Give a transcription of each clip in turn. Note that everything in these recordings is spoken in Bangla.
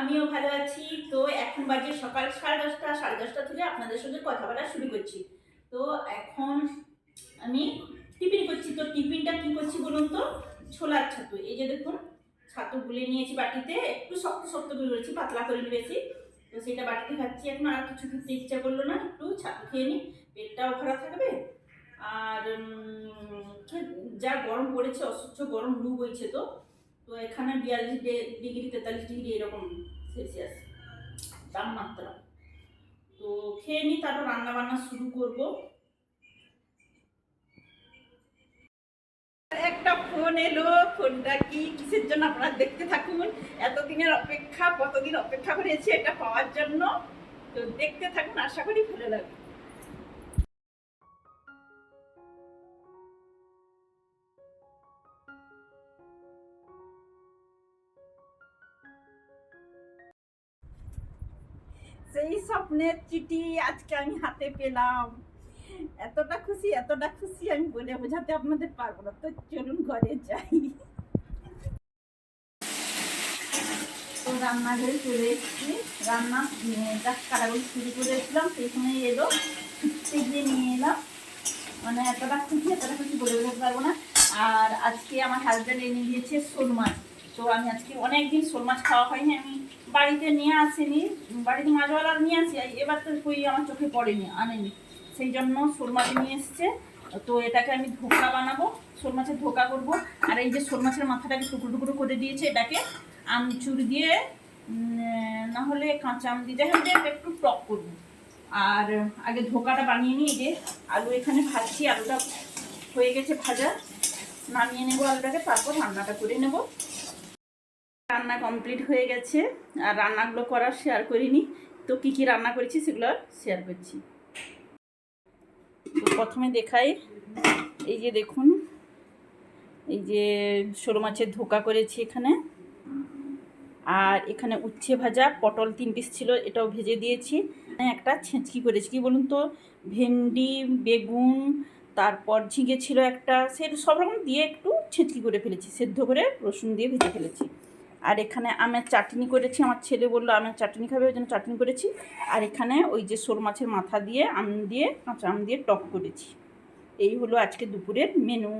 আমিও ভালো আছি। তো এখন বাজে সকাল সাড়ে দশটা সাড়ে দশটা থেকে আপনাদের সঙ্গে কথা বলা শুরু করছি। তো এখন আমি টিফিন করছি। তো টিফিনটা কি করছি বলুন তো? ছোলার ছাতু। এই যে দেখুন ছাতু গুলে নিয়েছি বাটিতে, একটু শক্ত শক্ত করেছি পাতলা করে বেশি তো সেটা বাটিতে খাচ্ছি। এখন আর কিছু খেতে ইচ্ছা করল না, একটু ছাতু খেয়ে নিই। পেটটাও ভরা থাকবে। আর যা গরম পড়েছে, অসহ্য গরম লু বইছে তো। তো এখানে বিয়াল্লিশ ডিগ্রি, তেতাল্লিশ ডিগ্রি এরকম সেলসিয়াস তাপমাত্রা। তো খেয়ে নিই, তারপর রান্না বান্না শুরু করব। একটা ফোন এলো, ফোনটা কি, কিসের জন্য আপনারা দেখতে থাকুন? এতদিনের অপেক্ষা, কতদিন অপেক্ষা করেছি এটা পাওয়ার জন্য। তো দেখতে থাকুন, আশা করি ভালো লাগবে। সেই স্বপ্নের চিঠি আজকে আমি হাতে পেলাম। এতটা খুশি এতটা খুশি আমি বলে বোঝাতে আপনাদের পারব না। তো চলুন ঘরে যাই। তো রান্নাঘরে চলে এসেছি। রান্না কাটাকুটি শুরু করেছিলাম সেই সময় এলো দিয়ে নিয়ে এলাম। মানে এতটা খুশি এতটা খুশি বলে বোঝাতে পারব না। আর আজকে আমার হাজব্যান্ড এনে দিয়েছে শোল মাছ। তো আমি আজকে অনেক দিন শোল মাছ খাওয়া হয়নি, আমি বাড়িতে নিয়ে আসিনি, বাড়িতে মাছওয়ালা নিয়ে আসি এবার তো কই আমার চোখে পড়েনি, আনেনি। সেই জন্য শোল মাছ নিয়ে এসছে। তো এটাকে আমি ধোকা বানাবো, শোল মাছের ধোকা করব। আর এই যে শোল মাছের মাথাটাকে টুকরো টুকরো করে দিয়েছে এটাকে আমচুর দিয়ে না হলে কাঁচা আম হোক দিয়ে একটু টক করব। আর আগে ধোকাটা বানিয়ে নিই যে আলু এখানে ভাজছি, আলুটা হয়ে গেছে ভাজা। নামিয়ে নেব আলুটাকে, তারপর রান্নাটা করে নেব। রান্না কমপ্লিট হয়ে গেছে, আর রান্নাগুলো করার শেয়ার করিনি। তো কি কি রান্না করেছি সেগুলো শেয়ার করছি। প্রথমে দেখাই। এই যে দেখুন, এই যে সরু মাছের ধোকা করেছি এখানে। আর এখানে উচ্ছে ভাজা, পটল তিন পিস ছিল, এটাও ভেজে দিয়েছি। একটা ছেঁচকি করেছি, কি বলুন তো? ভেন্ডি, বেগুন, তারপর ঝিঙে ছিল একটা, সে সব রকম দিয়ে একটু ছেঁচকি করে ফেলেছি, সেদ্ধ করে রসুন দিয়ে ভেজে ফেলেছি। আর এখানে আমের চাটনি করেছি। আমার ছেলে বলল, আমের চাটনি খাবে, ওই জন্য চাটনি করেছি। আর এখানে ওই যে শোল মাছের মাথা দিয়ে আম দিয়ে, কাঁচা আম দিয়ে টক করেছি। এই হলো আজকে দুপুরের মেনু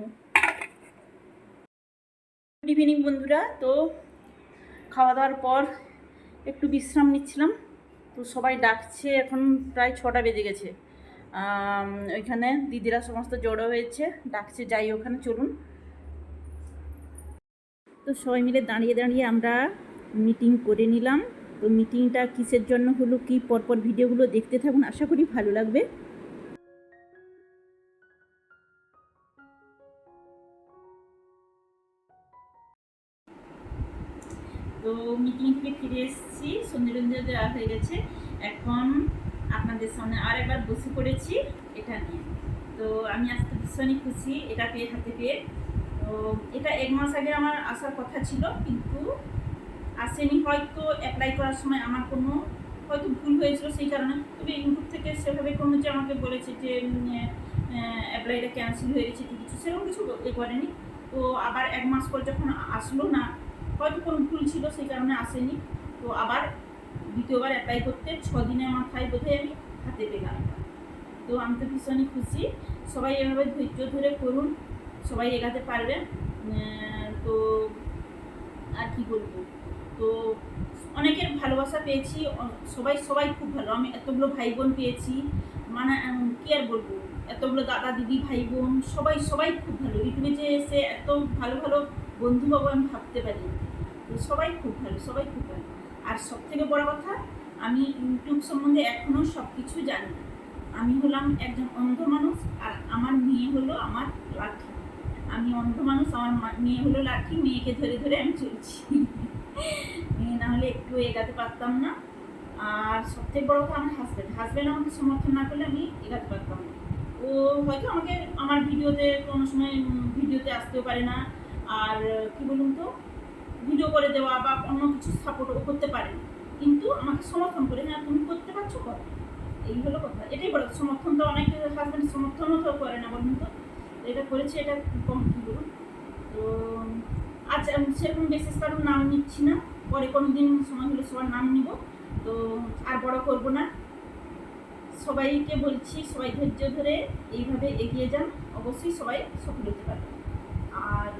গুড ইভিনিং বন্ধুরা। তো খাওয়া দাওয়ার পর একটু বিশ্রাম নিচ্ছিলাম। তো সবাই ডাকছে, এখন প্রায় ছটা বেজে গেছে। ওইখানে দিদিরা সমস্ত জড়ো হয়েছে। ডাকছে, যাই, ওখানে চলুন। তো সবাই মিলে দাঁড়িয়ে দাঁড়িয়ে আমরা মিটিং করে নিলাম। তো মিটিংটা কিসের জন্য হলো, কি পরপর ভিডিওগুলো দেখতে থাকুন, আশা করি ভালো লাগবে। তো মিটিং থেকে ফিরে এসেছি সন্ধে দেওয়া হয়ে গেছে, এখন আপনাদের সামনে আর একবার বসে পড়েছি, এটা নিয়ে। তো আমি আজকে ভীষণই খুশি এটা পেয়ে হাতে পেয়ে। তো এটা এক মাস আগে আমার আসার কথা ছিল, কিন্তু আসেনি। হয়তো অ্যাপ্লাই করার সময় আমার কোনো হয়তো ভুল হয়েছিল, সেই কারণে। তবে ইউটিউব থেকে সেভাবে কোনো যে আমাকে বলেছে যে অ্যাপ্লাইটা ক্যান্সেল হয়ে গেছে কিছু সেরকম কিছু এ করেনি। তো আবার এক মাস পর যখন আসলো না, হয়তো কোনো ভুল ছিল, সেই কারণে আসেনি। তো আবার দ্বিতীয়বার অ্যাপ্লাই করতে ছ দিনের মাথায় বোধহয় আমি হাতে পেলাম। তো আমি তো ভীষণই খুশি। সবাই এভাবে ধৈর্য ধরে করুন। সবাই এগাতে পারবে। তো আর কি বলব? তো অনেকের ভালোবাসা পেয়েছি সবাই সবাই খুব ভালো। আমি এতগুলো ভাই বোন পেয়েছি মানে কি আর বলব? এতগুলো দাদা, দিদি ভাই বোন সবাই সবাই খুব ভালো। ইউটিউবে যে এসে এত ভালো ভালো বন্ধু পাবো আমি ভাবতে পারি তো সবাই খুব ভালো, সবাই খুব ভালো। আর সব থেকে বড় কথা, আমি ইউটিউব সম্বন্ধে এখনও সব কিছু জানি না। আমি হলাম একজন অন্ধ মানুষ, আর আমার মেয়ে হলো আমার লাঠি আমি অন্ধ মানুষ, আমার মেয়ে হলো লাঠি, মেয়েকে ধরে ধরে আমি চলছি। মেয়ে না হলে একটু এগাতে পারতাম না। আর সবথেকে বড় কথা আমার হাজব্যান্ড হাজব্যান্ড আমাকে সমর্থন না করলে আমি এগাতে পারতাম না। ও হয়তো আমাকে, আমার ভিডিওতে কোনো সময় ভিডিওতে আসতেও পারে না। আর কি বলুন তো ভিডিও করে দেওয়া বা অন্য কিছু সাপোর্ট ও করতে পারে না। কিন্তু আমাকে সমর্থন করে হ্যাঁ তুমি করতে পারছ, করো। এই হলো কথা। এটাই বলো সমর্থন তো অনেকে হাজব্যান্ড সমর্থনও তো করে না বলুন তো। এটা করেছে, এটা কম তো আচ্ছা সেরকম বিশেষ কারোর নাম নিচ্ছি না। পরে কোনো দিন সময় হলে সবার নাম নিব। তো, আর বড় করব না। সবাইকে বলছি, সবাই ধৈর্য ধরে এইভাবে এগিয়ে যান। অবশ্যই সবাই সফল হতে পারবে। আর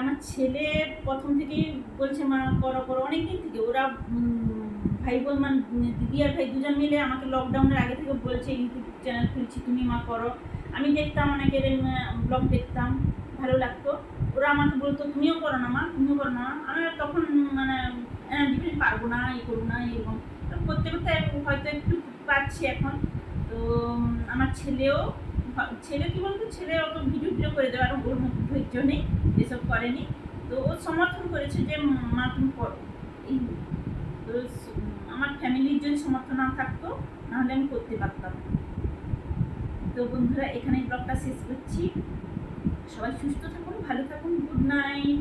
আমার ছেলে প্রথম থেকেই বলছে, মা, করো করো। অনেক দিন থেকে ওরা ভাই বোন মানে দিদি আর ভাই দুজন মিলে আমাকে লকডাউনের আগে থেকে বলছে, ইউটিউব চ্যানেল খুলছি, তুমি মা করো। আমি দেখতাম অনেকের ব্লগ দেখতাম, ভালো লাগতো। ওরা আমাকে বলতো, তুমিও করো না মা, তুমিও করো না আমি তখন মানে এনার্জি পারব না এই করব না, এরকম। করতে করতে হয়তো একটু পাচ্ছি এখন। তো আমার ছেলেও ছেলে কি বলতো, ছেলে অত ভিডিও ভিডিও করে দেওয়ার ওর ধৈর্য নেই, এসব করেনি। তো ও সমর্থন করেছে যে মা, তুমি করো। এই তো আমার ফ্যামিলির যদি সমর্থন না থাকতো নাহলে আমি করতে পারতাম। না। তো বন্ধুরা এখানে ব্লগটা শেষ করছি। সবাই সুস্থ থাকুন ভালো থাকুন গুড নাইট